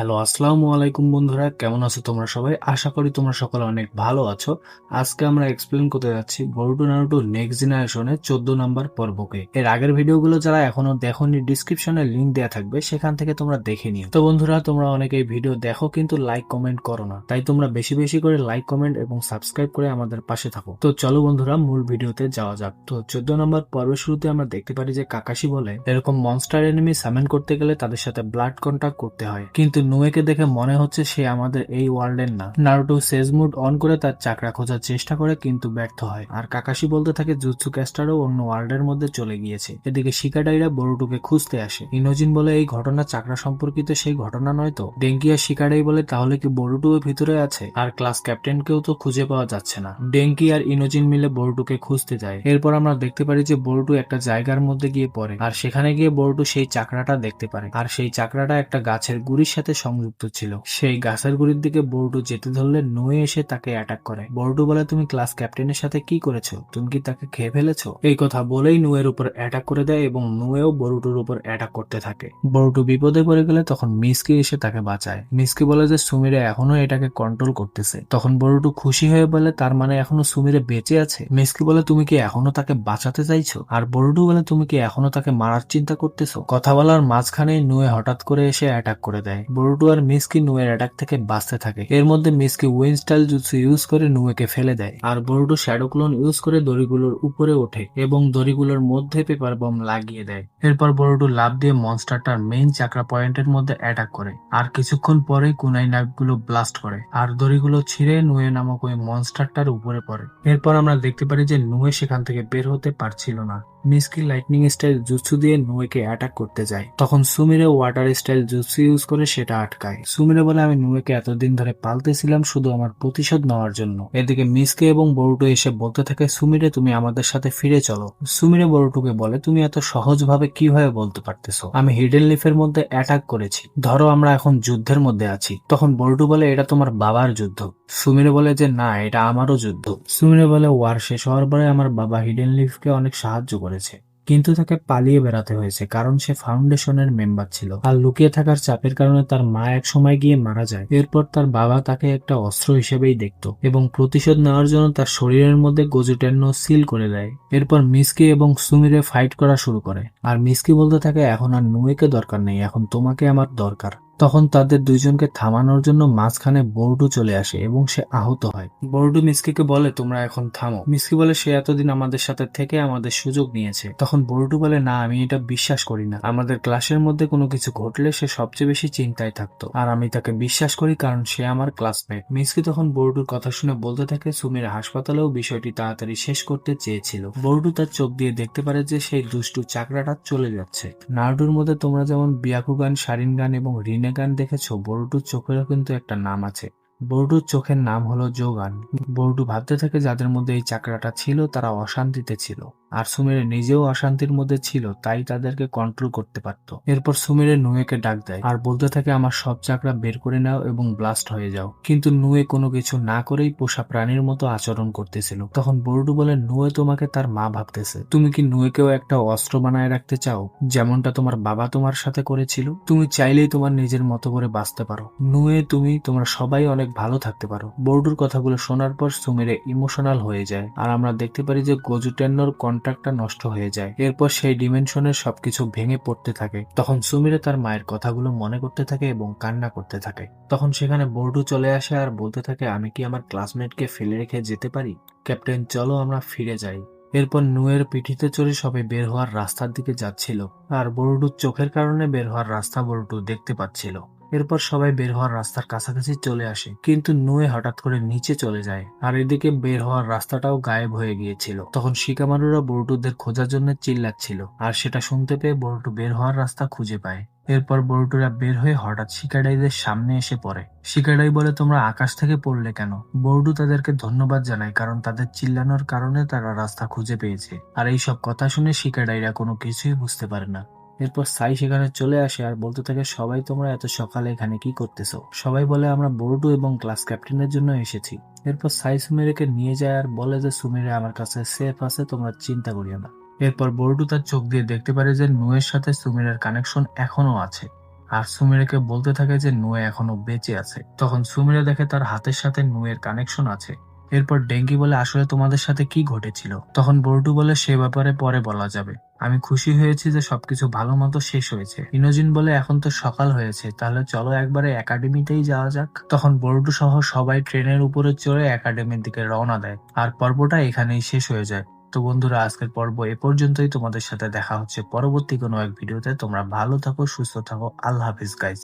Hello, আসসালামু আলাইকুম বন্ধুরা, কেমন আছো তোমরা সবাই? আশা করি তোমরা সকলে অনেক ভালো আছো। আজকে আমরা এক্সপ্লেন করতে যাচ্ছি বরুটো নারুটো নেক্সট জেনারেশনের চোদ্দ নাম্বার পর্বকে। এর আগের ভিডিওগুলো যারা এখনও দেখোনি ডিসক্রিপশনে লিংক দেওয়া থাকবে, সেখান থেকে তোমরা দেখে নিও। তো বন্ধুরা, তোমরা অনেকেই ভিডিও দেখো, কিন্তু লাইক কমেন্ট করো না। তাই তোমরা বেশি বেশি করে লাইক কমেন্ট এবং সাবস্ক্রাইব করে আমাদের পাশে থাকো। তো চলো বন্ধুরা, মূল ভিডিওতে যাওয়া যাক। তো চোদ্দ নম্বর পর্বের শুরুতে আমরা দেখতে পারি যে কাকাশি বলে, এরকম মনস্টার এনিমি সামেন করতে গেলে তাদের সাথে ব্লাড কন্ট্যাক্ট করতে হয়। কিন্তু নুয়েকে দেখে মনে হচ্ছে সে আমাদের এই ওয়ার্ল্ডের না। নারুটো সেজ মুড অন করে তার চাকরা খোঁজার চেষ্টা করে কিন্তু ব্যর্থ হয়। আর কাকাশি বলতে থাকে, জুৎসু ক্যাস্টারও অন্য ওয়ার্ল্ডের মধ্যে চলে গিয়েছে। এদিকে শিকাডাইরা বরুটুকে খুঁজতে আসে। ইনোজিন বলে, এই ঘটনা চাকরা সম্পর্কিত সেই ঘটনা নয় তো? ডেঙ্কি আর শিকাডাই বলে, তাহলে কি এর ভিতরে আছে? আর ক্লাস ক্যাপ্টেনকেও তো খুঁজে পাওয়া যাচ্ছে না। ডেঙ্কি আর ইনোজিন মিলে বরুটুকে খুঁজতে যায়। এরপর আমরা দেখতে পারি যে বরুটু একটা জায়গার মধ্যে গিয়ে পড়ে। আর সেখানে গিয়ে বরুটু সেই চাকরাটা দেখতে পারে। আর সেই চাকরাটা একটা গাছের গুড়ির সাথে সংযুক্ত ছিল। সেই গাছের গুড়ির দিকে বরুটু যেতে ধরলে নুয়ে এসে তাকে অ্যাটাক করে। বরুটু বলে, তুমি ক্লাস ক্যাপ্টেনের সাথে কি করেছ? তুমি কি তাকে খেয়ে ফেলেছো? এই কথা বলেই নুয়ের উপর অ্যাটাক করে দেয় এবং নুয়েও বরুটুর উপর অ্যাটাক করতে থাকে। বরুটু বিপদে পড়ে গেলে তখন মিসকি এসে তাকে বাঁচায়। মিসকি বলে যে, সুমিরে এখনও এটাকে কন্ট্রোল করতেছে। তখন বরুটু খুশি হয়ে বলে, তার মানে এখনও সুমিরে বেঁচে আছে? মিসকি বলে, তুমি কি এখনও তাকে বাঁচাতে চাইছো? আর বরুটু বলে, তুমি কি এখনও তাকে মারার চিন্তা করতেছো? কথা বলার মাঝখানে নুয়ে হঠাৎ করে এসে অ্যাটাক করে দেয়। বরুটু আর মিসকি নুয়ের অ্যাটাক থেকে বাঁচতে থাকে। এর মধ্যে Mitsuki wind style jutsu use করে নুয়েকে ফেলে দেয়, আর বরুটু শ্যাডো ক্লোন ইউজ করে দড়িগুলোর উপরে ওঠে এবং দড়িগুলোর মধ্যে পেপার বম লাগিয়ে দেয়। এরপর বরুটু লাভ দিয়ে মনস্টারটার মেইন চাকরা পয়েন্টের মধ্যে অ্যাটাক করে, আর কিছুক্ষণ পরে কুনাই নাইফগুলো ব্লাস্ট করে, আর দড়িগুলো ছিঁড়ে নুয়ে নামক ওই মনস্টারটার উপরে পড়ে। এরপর আমরা দেখতে পারি যে নুয়ে সেখান থেকে বের হতে পারছিল না। মিসকি লাইটনিং স্টাইল জুৎসু দিয়ে নুয়েকে অ্যাটাক করতে যায়। তখন Sumire water style jutsu use করে সেটা আটকায়। সুমিরে বলে, আমি নুয়েকে এতদিন ধরে পালতেছিলাম শুধু আমার প্রতিশোধ নেওয়ার জন্য। এদিকে মিসকে এবং বরুটো এসে বলতে থাকে সুমিরে তুমি আমাদের সাথে ফিরে চলো। সুমিরে বরুটুকে বলে, তুমি এত সহজভাবে কীভাবে বলতে পারতেছো? আমি হিডেন লিফের মধ্যে অ্যাটাক করেছি। ধরো আমরা এখন যুদ্ধের মধ্যে আছি। তখন বরুটু বলে, এটা তোমার বাবার যুদ্ধ। সুমিরে বলে যে, না, এটা আমারও যুদ্ধ। সুমিরে বলে, ওয়ার শেষ হওয়ার পরে আমার বাবা হিডেন লিফকে অনেক সাহায্য করেছে, কিন্তু তাকে পালিয়ে বেড়াতে হয়েছে, কারণ সে ফাউন্ডেশনের মেম্বার ছিল। আর লুকিয়ে থাকার চাপের কারণে তার মা এক সময় গিয়ে মারা যায়। এরপর তার বাবা তাকে একটা অস্ত্র হিসেবেই দেখত এবং প্রতিশোধ নেওয়ার জন্য তার শরীরের মধ্যে গজুটেন্য সিল করে দেয়। এরপর মিসকি এবং সুমিরে ফাইট করা শুরু করে। আর মিসকি বলতে থাকে, এখন আর নুয়েকে দরকার নেই, এখন তোমাকে আমার দরকার। তখন তাদের দুইজনকে থামানোর জন্য মাঝখানে বর্ডু চলে আসে এবং সে আহত হয়। বর্ডু মিসকিকে বলে, তোমরা এখন থামো। মিসকি বলে, সে এতদিন আমাদের সাথে থেকে আমাদের সুযোগ নিয়েছে। তখন বর্ডু বলে, না, আমি এটা বিশ্বাস করি না। আমাদের ক্লাসের মধ্যে কোনো কিছু ঘটলে সে সবচেয়ে বেশি চিন্তায় থাকতো। আর আমি তাকে বিশ্বাস করি, কারণ সে আমার ক্লাসমেট। মিসকি তখন বর্ডুর কথা শুনে বলতে থাকে, সুমির, হাসপাতালেও বিষয়টি তাড়াতাড়ি শেষ করতে চেয়েছিল। বর্ডু তার চোখ দিয়ে দেখতে পারে যে, সেই দুষ্টু চাকরাটা চলে যাচ্ছে। নার্ডুর মধ্যে তোমরা যেমন বিয়াকু গান সারিন গান এবং রিনে গান দেখেছ? বড়ুটুর চোখেরও কিন্তু একটা নাম আছে। বড়ুটুর চোখের নাম হলো যোগান বড়ুটু ভাবতে থাকে যাদের মধ্যে এই চাকরাটা ছিল, তারা অশান্তিতে ছিল। আর সুমেরে নিজেও অশান্তির মধ্যে ছিল, তাই তাদেরকে কন্ট্রোল করতে পারত। এরপর সুমেরে নুয়েকে ডাক দেয়, আর বলতে থাকে আমার সব চাকরা বের করে নাও এবং ব্লাস্ট হয়ে যাও। কিন্তু নুয়ে কোনো কিছু না করেই পোষা প্রাণীর মতো আচরণ করতেছিল। তখন বরুডু বলে, নুয়ে তোমাকে তার মা ভাবতেছে। তুমি কি নুয়েকেও একটা অস্ত্র বানায় রাখতে চাও, যেমনটা তোমার বাবা তোমার সাথে করেছিল? তুমি চাইলেই তোমার নিজের মতো করে বাঁচতে পারো। নুয়ে, তুমি, তোমরা সবাই অনেক ভালো থাকতে পারো। বরুডুর কথাগুলো শোনার পর সুমেরে ইমোশনাল হয়ে যায়। আর আমরা দেখতে পারি যে গজুটেন্নর কন্ট্রাক্টটা নষ্ট হয়ে যায়। এরপর সেই ডিমেনশনের সবকিছু ভেঙে পড়তে থাকে। তখন সুমিরে তার মায়ের কথাগুলো মনে করতে থাকে এবং কান্না করতে থাকে। তখন সেখানে বোর্ডু চলে আসে আর বলতে থাকে, আমি কি আমার ক্লাসমেটকে ফেলে রেখে যেতে পারি? ক্যাপ্টেন, চলো আমরা ফিরে যাই। এরপর নুয়ের পিঠিতে চড়ে সবাই বের হওয়ার রাস্তার দিকে যাচ্ছিল। আর বরুডুর চোখের কারণে বের হওয়ার রাস্তা বরুডু দেখতে পাচ্ছিল। এরপর সবাই বের হওয়ার রাস্তার কাছাকাছি চলে আসে। কিন্তু নুয়ে হঠাৎ করে নিচে চলে যায়। আর এদিকে বের হওয়ার রাস্তাটাও গায়েব হয়ে গিয়েছিল। তখন শিকামারুরা বরুটুদের খোঁজার জন্য চিল্লাচ্ছিল। আর সেটা শুনতে পেয়ে বরুটু বের হওয়ার রাস্তা খুঁজে পায়। এরপর বরুটুরা বের হয়ে হঠাৎ শিকাডাইদের সামনে এসে পড়ে। শিকাডাই বলে, তোমরা আকাশ থেকে পড়লে কেন? বরুডু তাদেরকে ধন্যবাদ জানায়, কারণ তাদের চিল্লানোর কারণে তারা রাস্তা খুঁজে পেয়েছে। আর এই সব কথা শুনে শিকাডাইরা কোনো কিছুই বুঝতে পারে না। এরপর সাই সেখানে চলে আসে আর বলতে থাকে, সবাই তোমরা এত সকালে এখানে কি করতেছো? সবাই বলে, আমরা বোর্ডু এবং ক্লাস ক্যাপ্টেনের জন্য এসেছি। এরপর সাই সুমিরেকে নিয়ে যায় আর বলে যে, সুমিরে আমার কাছে সেফ আছে, তোমরা চিন্তা করিও না। এরপর বোর্ডু তার চোখ দিয়ে দেখতে পারে যে, নুয়ের সাথে সুমিরের কানেকশন এখনও আছে। আর সুমিরাকে বলতে থাকে যে, নুয়ে এখনও বেঁচে আছে। তখন সুমিরা দেখে তার হাতের সাথে নুয়ের কানেকশন আছে। এরপর ডেঙ্গি বলে আসলে তোমাদের সাথে কি ঘটেছিল? তখন বল্টু বলে, সে ব্যাপারে পরে বলা যাবে। আমি খুশি হয়েছি যে সবকিছু ভালো মতো শেষ হয়েছে। ইনোজিন বলে, এখন তো সকাল হয়েছে, তাহলে চলো একবারে একাডেমিতেই যাওয়া যাক। তখন বল্টু সহ সবাই ট্রেনের উপরে চড়ে একাডেমির দিকে রওনা দেয়, আর পর্বটা এখানেই শেষ হয়ে যায়। তো বন্ধুরা, আজকের পর্ব এ পর্যন্তই। তোমাদের সাথে দেখা হচ্ছে পরবর্তী কোনো এক ভিডিওতে। তোমরা ভালো থাকো, সুস্থ থাকো। আল্লাহ হাফিজ গাইজ